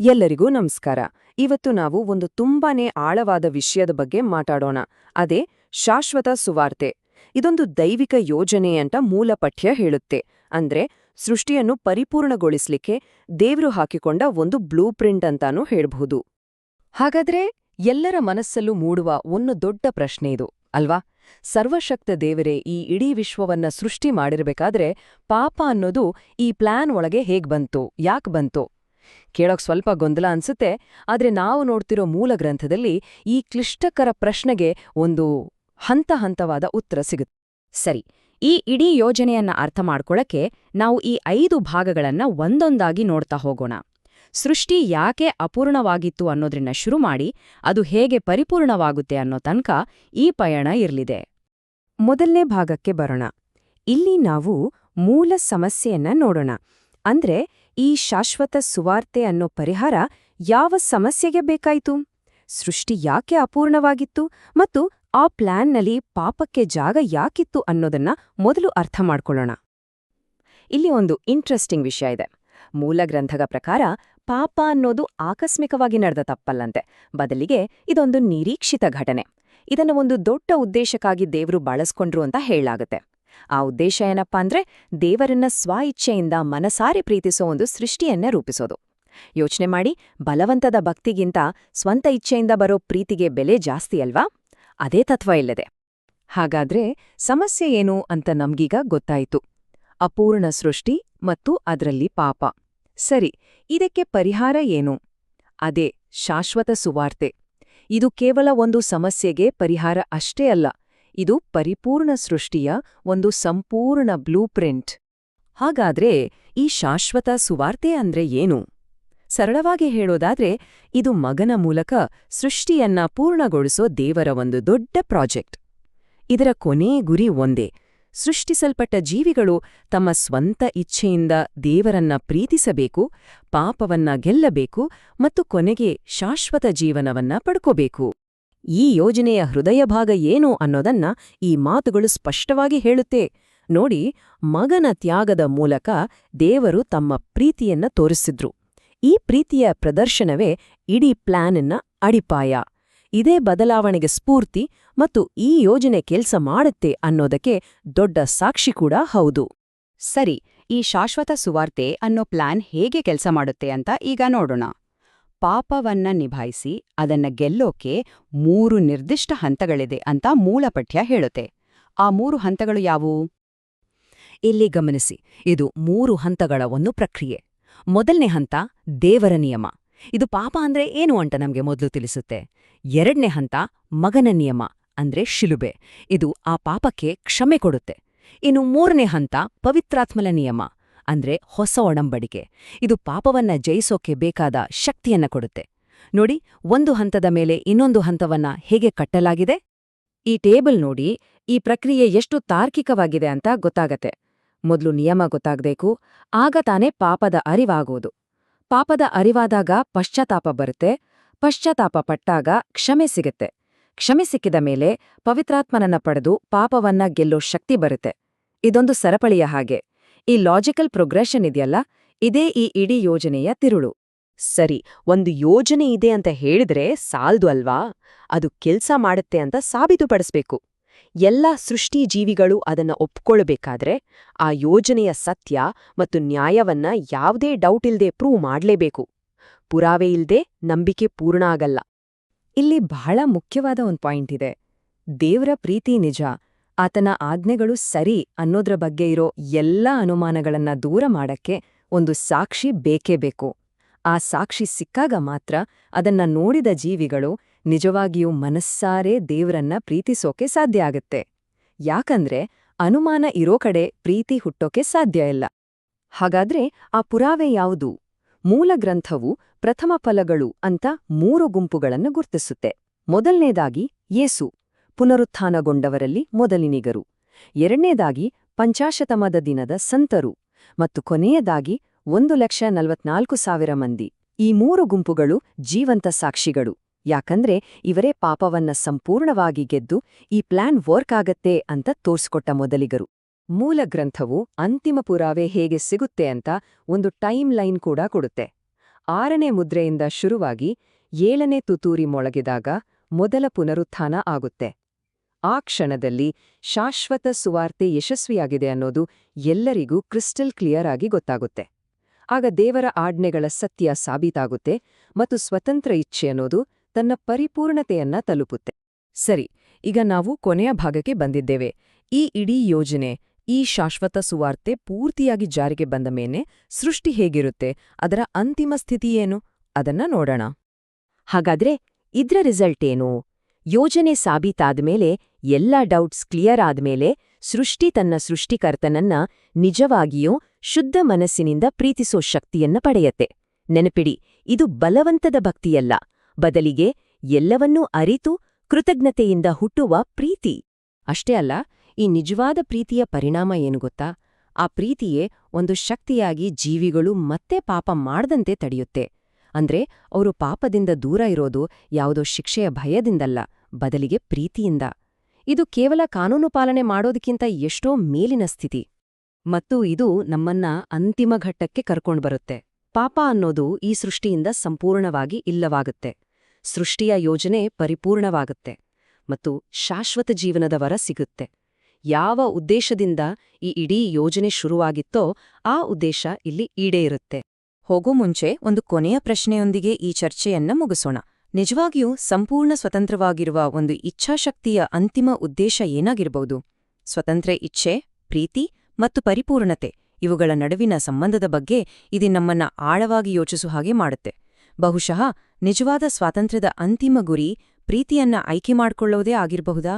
ಎಲ್ಲರಿಗೂ ನಮಸ್ಕಾರ. ಇವತ್ತು ನಾವು ಒಂದು ತುಂಬಾನೇ ಆಳವಾದ ವಿಷಯದ ಬಗ್ಗೆ ಮಾತಾಡೋಣ. ಅದೇ ಶಾಶ್ವತ ಸುವಾರ್ತೆ. ಇದೊಂದು ದೈವಿಕ ಯೋಜನೆ ಅಂತ ಮೂಲ ಪಠ್ಯ ಹೇಳುತ್ತೆ. ಅಂದ್ರೆ ಸೃಷ್ಟಿಯನ್ನು ಪರಿಪೂರ್ಣಗೊಳಿಸ್ಲಿಕ್ಕೆ ದೇವ್ರು ಹಾಕಿಕೊಂಡ ಒಂದು ಬ್ಲೂ ಪ್ರಿಂಟ್ ಅಂತಾನೂ ಹೇಳ್ಬಹುದು. ಹಾಗಾದ್ರೆ ಎಲ್ಲರ ಮನಸ್ಸಲ್ಲೂ ಮೂಡುವ ಒಂದು ದೊಡ್ಡ ಪ್ರಶ್ನೆ ಇದು, ಅಲ್ವಾ? ಸರ್ವಶಕ್ತ ದೇವರೇ, ಈ ಇಡೀ ವಿಶ್ವವನ್ನ ಸೃಷ್ಟಿ ಮಾಡಿರಬೇಕಾದ್ರೆ ಪಾಪ ಅನ್ನೋದು ಈ ಪ್ಲಾನ್ ಒಳಗೆ ಹೇಗ್ ಬಂತು, ಯಾಕ್ ಬಂತು? ಕೇಳೋಕ್ ಸ್ವಲ್ಪ ಗೊಂದಲ ಅನ್ಸುತ್ತೆ, ಆದ್ರೆ ನಾವು ನೋಡ್ತಿರೋ ಮೂಲ ಗ್ರಂಥದಲ್ಲಿ ಈ ಕ್ಲಿಷ್ಟಕರ ಪ್ರಶ್ನೆಗೆ ಒಂದು ಹಂತ ಹಂತವಾದ ಉತ್ತರ ಸಿಗುತ್ತೆ. ಸರಿ, ಈ ಇಡೀ ಯೋಜನೆಯನ್ನ ಅರ್ಥ ಮಾಡ್ಕೊಳಕ್ಕೆ ನಾವು ಈ ಐದು ಭಾಗಗಳನ್ನ ಒಂದೊಂದಾಗಿ ನೋಡ್ತಾ ಹೋಗೋಣ. ಸೃಷ್ಟಿ ಯಾಕೆ ಅಪೂರ್ಣವಾಗಿತ್ತು ಅನ್ನೋದ್ರಿಂದ ಶುರು ಮಾಡಿ, ಅದು ಹೇಗೆ ಪರಿಪೂರ್ಣವಾಗುತ್ತೆ ಅನ್ನೋ ತನಕ ಈ ಪಯಣ ಇರ್ಲಿದೆ. ಮೊದಲನೇ ಭಾಗಕ್ಕೆ ಬರೋಣ. ಇಲ್ಲಿ ನಾವು ಮೂಲ ಸಮಸ್ಯೆಯನ್ನ ನೋಡೋಣ. ಅಂದ್ರೆ ಈ ಶಾಶ್ವತ ಸುವಾರ್ತೆ ಅನ್ನೋ ಪರಿಹಾರ ಯಾವ ಸಮಸ್ಯೆಗೆ ಬೇಕಾಯಿತು? ಸೃಷ್ಟಿ ಯಾಕೆ ಅಪೂರ್ಣವಾಗಿತ್ತು ಮತ್ತು ಆ ಪ್ಲಾನ್ನಲ್ಲಿ ಪಾಪಕ್ಕೆ ಜಾಗ ಯಾಕಿತ್ತು ಅನ್ನೋದನ್ನ ಮೊದಲು ಅರ್ಥ ಮಾಡ್ಕೊಳ್ಳೋಣ. ಇಲ್ಲಿ ಒಂದು ಇಂಟ್ರೆಸ್ಟಿಂಗ್ ವಿಷಯ ಇದೆ. ಮೂಲ ಗ್ರಂಥದ ಪ್ರಕಾರ ಪಾಪ ಅನ್ನೋದು ಆಕಸ್ಮಿಕವಾಗಿ ನಡೆದ ತಪ್ಪಲ್ಲಂತೆ. ಬದಲಿಗೆ ಇದೊಂದು ನಿರೀಕ್ಷಿತ ಘಟನೆ. ಇದನ್ನ ಒಂದು ದೊಡ್ಡ ಉದ್ದೇಶಕ್ಕಾಗಿ ದೇವರು ಬಳಸ್ಕೊಂಡ್ರು ಅಂತ ಹೇಳಲಾಗುತ್ತೆ. ಆ ಉದ್ದೇಶ ಏನಪ್ಪಾ ಅಂದ್ರೆ ದೇವರನ್ನ ಸ್ವ ಇಚ್ಛೆಯಿಂದ ಮನಸಾರೆ ಪ್ರೀತಿಸೋ ಒಂದು ಸೃಷ್ಟಿಯನ್ನೇ ರೂಪಿಸೋದು. ಯೋಚನೆ ಮಾಡಿ, ಬಲವಂತದ ಭಕ್ತಿಗಿಂತ ಸ್ವಂತ ಇಚ್ಛೆಯಿಂದ ಬರೋ ಪ್ರೀತಿಗೆ ಬೆಲೆ ಜಾಸ್ತಿ ಅಲ್ವಾ? ಅದೇ ತತ್ವ ಇಲ್ಲದೆ. ಹಾಗಾದ್ರೆ ಸಮಸ್ಯೆ ಏನು ಅಂತ ನಮ್ಗೀಗ ಗೊತ್ತಾಯಿತು. ಅಪೂರ್ಣ ಸೃಷ್ಟಿ ಮತ್ತು ಅದರಲ್ಲಿ ಪಾಪ. ಸರಿ, ಇದಕ್ಕೆ ಪರಿಹಾರ ಏನು? ಅದೇ ಶಾಶ್ವತ ಸುವಾರ್ತೆ. ಇದು ಕೇವಲ ಒಂದು ಸಮಸ್ಯೆಗೆ ಪರಿಹಾರ ಅಷ್ಟೇ ಅಲ್ಲ ಇದು ಪರಿಪೂರ್ಣ ಸೃಷ್ಟಿಯ ಒಂದು ಸಂಪೂರ್ಣ ಬ್ಲೂ ಪ್ರಿಂಟ್ ಹಾಗಾದ್ರೆ ಈ ಶಾಶ್ವತ ಸುವಾರ್ತೆ ಅಂದ್ರೆ ಏನು? ಸರಳವಾಗಿ ಹೇಳೋದಾದ್ರೆ, ಇದು ಮಗನ ಮೂಲಕ ಸೃಷ್ಟಿಯನ್ನ ಪೂರ್ಣಗೊಳಿಸೋ ದೇವರ ಒಂದು ದೊಡ್ಡ ಪ್ರಾಜೆಕ್ಟ್. ಇದರ ಕೊನೇ ಗುರಿ ಒಂದೇ, ಸೃಷ್ಟಿಸಲ್ಪಟ್ಟ ಜೀವಿಗಳು ತಮ್ಮ ಸ್ವಂತ ಇಚ್ಛೆಯಿಂದ ದೇವರನ್ನ ಪ್ರೀತಿಸಬೇಕು, ಪಾಪವನ್ನ ಗೆಲ್ಲಬೇಕು ಮತ್ತು ಕೊನೆಗೆ ಶಾಶ್ವತ ಜೀವನವನ್ನ ಪಡ್ಕೋಬೇಕು. ಈ ಯೋಜನೆಯ ಹೃದಯ ಭಾಗ ಏನು ಅನ್ನೋದನ್ನ ಈ ಮಾತುಗಳು ಸ್ಪಷ್ಟವಾಗಿ ಹೇಳುತ್ತೆ. ನೋಡಿ, ಮಗನ ತ್ಯಾಗದ ಮೂಲಕ ದೇವರು ತಮ್ಮ ಪ್ರೀತಿಯನ್ನ ತೋರಿಸಿದ್ರು. ಈ ಪ್ರೀತಿಯ ಪ್ರದರ್ಶನವೇ ಇಡೀ ಪ್ಲಾನ್ನ ಅಡಿಪಾಯ. ಇದೇ ಬದಲಾವಣೆಗೆ ಸ್ಫೂರ್ತಿ ಮತ್ತು ಈ ಯೋಜನೆ ಕೆಲಸ ಮಾಡುತ್ತೆ ಅನ್ನೋದಕ್ಕೆ ದೊಡ್ಡ ಸಾಕ್ಷಿ ಕೂಡ ಹೌದು. ಸರಿ, ಈ ಶಾಶ್ವತ ಸುವಾರ್ತೆ ಅನ್ನೋ ಪ್ಲಾನ್ ಹೇಗೆ ಕೆಲಸ ಮಾಡುತ್ತೆ ಅಂತ ಈಗ ನೋಡೋಣ. ಪಾಪವನ್ನ ನಿಭಾಯಿಸಿ ಅದನ್ನ ಗೆಲ್ಲೋಕೆ ಮೂರು ನಿರ್ದಿಷ್ಟ ಹಂತಗಳಿದೆ ಅಂತ ಮೂಲ ಪಠ್ಯ ಹೇಳುತ್ತೆ. ಆ ಮೂರು ಹಂತಗಳು ಯಾವುವು? ಇಲ್ಲಿ ಗಮನಿಸಿ, ಇದು ಮೂರು ಹಂತಗಳ ಒಂದು ಪ್ರಕ್ರಿಯೆ. ಮೊದಲನೇ ಹಂತ, ದೇವರ ನಿಯಮ. ಇದು ಪಾಪ ಅಂದ್ರೆ ಏನು ಅಂತ ನಮಗೆ ಮೊದಲು ತಿಳಿಸುತ್ತೆ. ಎರಡನೇ ಹಂತ, ಮಗನ ನಿಯಮ, ಅಂದ್ರೆ ಶಿಲುಬೆ. ಇದು ಆ ಪಾಪಕ್ಕೆ ಕ್ಷಮೆ ಕೊಡುತ್ತೆ. ಇನ್ನು ಮೂರನೇ ಹಂತ ಪವಿತ್ರಾತ್ಮಲ ನಿಯಮ. ಅಂದ್ರೆ ಹೊಸ ಒಡಂಬಡಿಕೆ. ಇದು ಪಾಪವನ್ನ ಜಯಿಸೋಕೆ ಬೇಕಾದ ಶಕ್ತಿಯನ್ನ ಕೊಡುತ್ತೆ. ನೋಡಿ, ಒಂದು ಹಂತದ ಮೇಲೆ ಇನ್ನೊಂದು ಹಂತವನ್ನ ಹೇಗೆ ಕಟ್ಟಲಾಗಿದೆ? ಈ ಟೇಬಲ್ ನೋಡಿ, ಈ ಪ್ರಕ್ರಿಯೆ ಎಷ್ಟು ತಾರ್ಕಿಕವಾಗಿದೆ ಅಂತ ಗೊತ್ತಾಗತ್ತೆ. ಮೊದಲು ನಿಯಮ ಗೊತ್ತಾಗಬೇಕು, ಆಗ ತಾನೇ ಪಾಪದ ಅರಿವಾಗೋದು. ಪಾಪದ ಅರಿವಾದಾಗ ಪಶ್ಚಾತ್ತಾಪ ಬರುತ್ತೆ, ಪಶ್ಚಾತ್ತಾಪ ಪಟ್ಟಾಗ ಕ್ಷಮೆ ಸಿಗುತ್ತೆ. ಕ್ಷಮೆ ಸಿಕ್ಕಿದ ಮೇಲೆ ಪವಿತ್ರಾತ್ಮನನ್ನ ಪಡೆದು ಪಾಪವನ್ನ ಗೆಲ್ಲೋ ಶಕ್ತಿ ಬರುತ್ತೆ. ಇದೊಂದು ಸರಪಳಿಯ ಹಾಗೆ. ಈ ಲಾಜಿಕಲ್ ಪ್ರೊಗ್ರೆಷನ್ ಇದೆಯಲ್ಲ? ಇದೇ ಈ ಇಡೀ ಯೋಜನೆಯ ತಿರುಳು. ಸರಿ, ಒಂದು ಯೋಜನೆ ಇದೆ ಅಂತ ಹೇಳಿದ್ರೆ ಸಾಲ್ದು ಅಲ್ವಾ? ಅದು ಕೆಲ್ಸ ಮಾಡುತ್ತೆ ಅಂತ ಸಾಬೀತುಪಡಿಸ್ಬೇಕು. ಎಲ್ಲ ಸೃಷ್ಟಿ ಜೀವಿಗಳು ಅದನ್ನ ಒಪ್ಕೊಳ್ಬೇಕಾದ್ರೆ ಆ ಯೋಜನೆಯ ಸತ್ಯ ಮತ್ತು ನ್ಯಾಯವನ್ನ ಯಾವುದೇ ಡೌಟ್ ಇಲ್ದೆ ಪ್ರೂವ್ ಮಾಡ್ಲೇಬೇಕು. ಪುರಾವೆ ಇಲ್ದೆ ನಂಬಿಕೆ ಪೂರ್ಣ ಆಗಲ್ಲ. ಇಲ್ಲಿ ಬಹಳ ಮುಖ್ಯವಾದ ಒಂದು ಪಾಯಿಂಟ್ ಇದೆ. ದೇವರ ಪ್ರೀತಿ ನಿಜ. ಆತನ ಆಜ್ಞೆಗಳು ಸರಿ ಅನ್ನೋದ್ರ ಬಗ್ಗೆ ಇರೋ ಎಲ್ಲ ಅನುಮಾನಗಳನ್ನ ದೂರ ಮಾಡಕ್ಕೆ ಒಂದು ಸಾಕ್ಷಿ ಬೇಕೇ ಬೇಕು. ಆ ಸಾಕ್ಷಿ ಸಿಕ್ಕಾಗ ಮಾತ್ರ ಅದನ್ನ ನೋಡಿದ ಜೀವಿಗಳು ನಿಜವಾಗಿಯೂ ಮನಸ್ಸಾರೆ ದೇವರನ್ನ ಪ್ರೀತಿಸೋಕೆ ಸಾಧ್ಯ ಆಗತ್ತೆ. ಯಾಕಂದ್ರೆ ಅನುಮಾನ ಇರೋ ಕಡೆ ಪ್ರೀತಿ ಹುಟ್ಟೋಕೆ ಸಾಧ್ಯ ಇಲ್ಲ. ಹಾಗಾದ್ರೆ ಆ ಪುರಾವೆ ಯಾವುದು? ಮೂಲ ಗ್ರಂಥವು ಪ್ರಥಮ ಫಲಗಳು ಅಂತ ಮೂರು ಗುಂಪುಗಳನ್ನು ಗುರ್ತಿಸುತ್ತೆ. ಮೊದಲನೇದಾಗಿ ಯೇಸು. ಪುನರುತ್ಥಾನಗೊಂಡವರಲ್ಲಿ ಮೊದಲಿನಿಗರು. ಎರಡನೇದಾಗಿ ಪಂಚಾಶತಮದ ದಿನದ ಸಂತರು ಮತ್ತು ಕೊನೆಯದಾಗಿ ಒಂದು ಲಕ್ಷ ನಲವತ್ನಾಲ್ಕು ಸಾವಿರ ಮಂದಿ. ಈ ಮೂರು ಗುಂಪುಗಳು ಜೀವಂತ ಸಾಕ್ಷಿಗಳು. ಯಾಕಂದ್ರೆ ಇವರೇ ಪಾಪವನ್ನ ಸಂಪೂರ್ಣವಾಗಿ ಗೆದ್ದು ಈ ಪ್ಲಾನ್ ವರ್ಕ್ ಆಗತ್ತೆ ಅಂತ ತೋರ್ಸ್ಕೊಟ್ಟ ಮೊದಲಿಗರು. ಮೂಲ ಗ್ರಂಥವು ಅಂತಿಮ ಪುರಾವೆ ಹೇಗೆ ಸಿಗುತ್ತೆ ಅಂತ ಒಂದು ಟೈಮ್ ಲೈನ್ ಕೂಡ ಕೊಡುತ್ತೆ. ಆರನೇ ಮುದ್ರೆಯಿಂದ ಶುರುವಾಗಿ ಏಳನೇ ತುತೂರಿ ಮೊಳಗಿದಾಗ ಮೊದಲ ಪುನರುತ್ಥಾನ ಆಗುತ್ತೆ. ಆ ಕ್ಷಣದಲ್ಲಿ ಶಾಶ್ವತ ಸುವಾರ್ತೆ ಯಶಸ್ವಿಯಾಗಿದೆ ಅನ್ನೋದು ಎಲ್ಲರಿಗೂ ಕ್ರಿಸ್ಟಲ್ ಕ್ಲಿಯರ್ ಆಗಿ ಗೊತ್ತಾಗುತ್ತೆ. ಆಗ ದೇವರ ಆಜ್ಞೆಗಳ ಸತ್ಯ ಸಾಬೀತಾಗುತ್ತೆ ಮತ್ತು ಸ್ವತಂತ್ರ ಇಚ್ಛೆ ಅನ್ನೋದು ತನ್ನ ಪರಿಪೂರ್ಣತೆಯನ್ನ ತಲುಪುತ್ತೆ. ಸರಿ, ಈಗ ನಾವು ಕೊನೆಯ ಭಾಗಕ್ಕೆ ಬಂದಿದ್ದೇವೆ. ಈ ಇಡೀ ಯೋಜನೆ, ಈ ಶಾಶ್ವತ ಸುವಾರ್ತೆ ಪೂರ್ತಿಯಾಗಿ ಜಾರಿಗೆ ಬಂದ ಮೇಲೆ ಸೃಷ್ಟಿ ಹೇಗಿರುತ್ತೆ, ಅದರ ಅಂತಿಮ ಸ್ಥಿತಿ ಏನು? ಅದನ್ನ ನೋಡೋಣ. ಹಾಗಾದ್ರೆ ಇದ್ರ ರಿಸಲ್ಟ್ ಏನು? ಯೋಜನೆ ಸಾಬೀತಾದ್ಮೇಲೆ ಎಲ್ಲ ಡೌಟ್ಸ್ ಕ್ಲಿಯರ್ ಆದ್ಮೇಲೆ ಸೃಷ್ಟಿ ತನ್ನ ಸೃಷ್ಟಿಕರ್ತನನ್ನ ನಿಜವಾಗಿಯೂ ಶುದ್ಧ ಮನಸ್ಸಿನಿಂದ ಪ್ರೀತಿಸೋ ಶಕ್ತಿಯನ್ನ ಪಡೆಯತ್ತೆ. ನೆನಪಿಡಿ, ಇದು ಬಲವಂತದ ಭಕ್ತಿಯಲ್ಲ. ಬದಲಿಗೆ ಎಲ್ಲವನ್ನೂ ಅರಿತು ಕೃತಜ್ಞತೆಯಿಂದ ಹುಟ್ಟುವ ಪ್ರೀತಿ. ಅಷ್ಟೇ ಅಲ್ಲ, ಈ ನಿಜವಾದ ಪ್ರೀತಿಯ ಪರಿಣಾಮ ಏನು ಗೊತ್ತಾ? ಆ ಪ್ರೀತಿಯೇ ಒಂದು ಶಕ್ತಿಯಾಗಿ ಜೀವಿಗಳು ಮತ್ತೆ ಪಾಪ ಮಾಡ್ದಂತೆ ತಡೆಯುತ್ತೆ. ಅಂದ್ರೆ ಅವರು ಪಾಪದಿಂದ ದೂರ ಇರೋದು ಯಾವುದೋ ಶಿಕ್ಷೆಯ ಭಯದಿಂದಲ್ಲ, ಬದಲಿಗೆ ಪ್ರೀತಿಯಿಂದ. ಇದು ಕೇವಲ ಕಾನೂನು ಪಾಲನೆ ಮಾಡೋದಕ್ಕಿಂತ ಎಷ್ಟೋ ಮೇಲಿನ ಸ್ಥಿತಿ. ಮತ್ತು ಇದು ನಮ್ಮನ್ನ ಅಂತಿಮ ಘಟ್ಟಕ್ಕೆ ಕರ್ಕೊಂಡ್ಬರುತ್ತೆ ಪಾಪ ಅನ್ನೋದು ಈ ಸೃಷ್ಟಿಯಿಂದ ಸಂಪೂರ್ಣವಾಗಿ ಇಲ್ಲವಾಗುತ್ತೆ. ಸೃಷ್ಟಿಯ ಯೋಜನೆ ಪರಿಪೂರ್ಣವಾಗುತ್ತೆ. ಮತ್ತು ಶಾಶ್ವತ ಜೀವನದ ವರ ಸಿಗುತ್ತೆ. ಯಾವ ಉದ್ದೇಶದಿಂದ ಈ ಇಡೀ ಯೋಜನೆ ಶುರುವಾಗಿತ್ತೋ ಆ ಉದ್ದೇಶ ಇಲ್ಲಿ ಈಡೇರುತ್ತೆ. ಹೋಗೋ ಮುಂಚೆ ಒಂದು ಕೊನೆಯ ಪ್ರಶ್ನೆಯೊಂದಿಗೆ ಈ ಚರ್ಚೆಯನ್ನ ಮುಗಿಸೋಣ. ನಿಜವಾಗಿಯೂ ಸಂಪೂರ್ಣ ಸ್ವತಂತ್ರವಾಗಿರುವ ಒಂದು ಇಚ್ಛಾಶಕ್ತಿಯ ಅಂತಿಮ ಉದ್ದೇಶ ಏನಾಗಿರಬಹುದು ಸ್ವತಂತ್ರ ಇಚ್ಛೆ, ಪ್ರೀತಿ ಮತ್ತು ಪರಿಪೂರ್ಣತೆ ಇವುಗಳ ನಡುವಿನ ಸಂಬಂಧದ ಬಗ್ಗೆ ಇದು ನಮ್ಮನ್ನ ಆಳವಾಗಿ ಯೋಚಿಸುವ ಹಾಗೆ ಮಾಡುತ್ತೆ. ಬಹುಶಃ ನಿಜವಾದ ಸ್ವಾತಂತ್ರ್ಯದ ಅಂತಿಮ ಗುರಿ ಪ್ರೀತಿಯನ್ನ ಆಯ್ಕೆ ಮಾಡ್ಕೊಳ್ಳೋದೇ ಆಗಿರಬಹುದಾ?